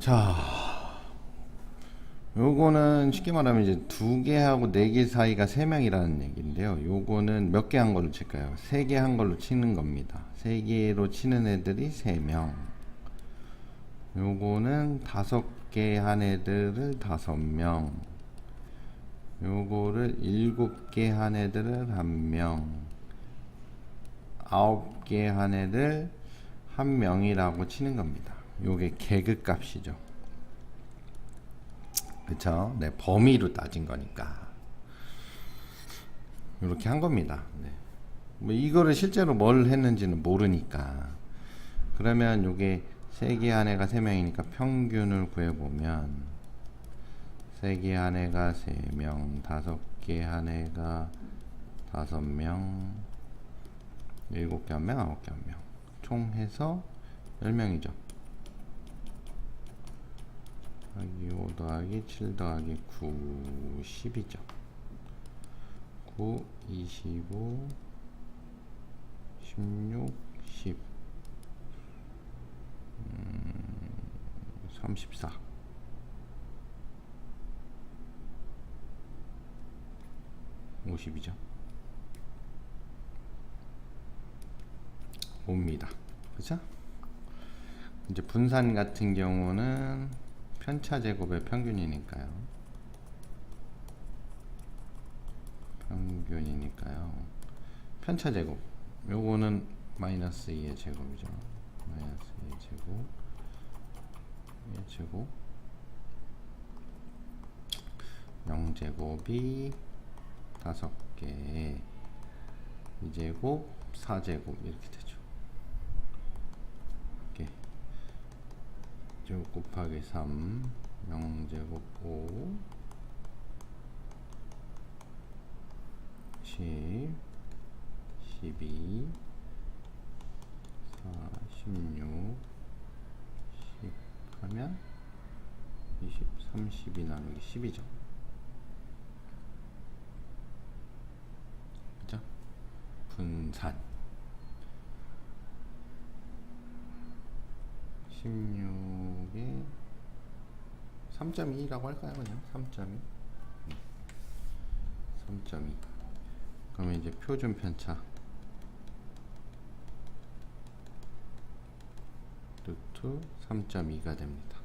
자, 요거는 쉽게 말하면 이제 두 개하고 네 개 사이가 세 명이라는 얘기인데요. 요거는 몇 개 한 걸로 칠까요? 세 개 한 걸로 치는 겁니다. 세 개로 치는 애들이 세 명. 요거는 다섯 개 한 애들을 다섯 명. 요거를 일곱 개 한 애들을 한 명. 아홉 개 한 애들 한 명이라고 치는 겁니다. 요게 개그 값이죠. 그쵸? 네, 범위로 따진 거니까. 이렇게 한 겁니다. 네. 뭐 이거를 실제로 뭘 했는지는 모르니까. 그러면 요게 세 개 한 애가 세 명이니까 평균을 구해보면 세 개 한 애가 세 명, 다섯 개 한 애가 다섯 명, 일곱 개 한 명, 아홉 개 한 명. 총 해서 열 명이죠. 더하기 5 더하기 7 더하기 9 10이죠 9 25 16 10 음, 34 50이죠? 옵니다. 그죠? 이제 분산 같은 경우는 편차 제곱의 평균이니까요. 평균이니까요. 편차 제곱. 요거는 마이너스 2의 제곱이죠. 마이너스 2의 제곱. 2의 제곱. 0제곱이 5개. 2제곱, 4제곱 이렇게 되죠. 이렇게. 제곱 곱하기 3 0제곱 5 10 12 4 16 10 하면 20 30이 나누기 10이죠 그죠? 분산 16에 3.2라고 할까요 그냥? 3.2 3.2 그러면 이제 표준 편차. 루트 3.2가 됩니다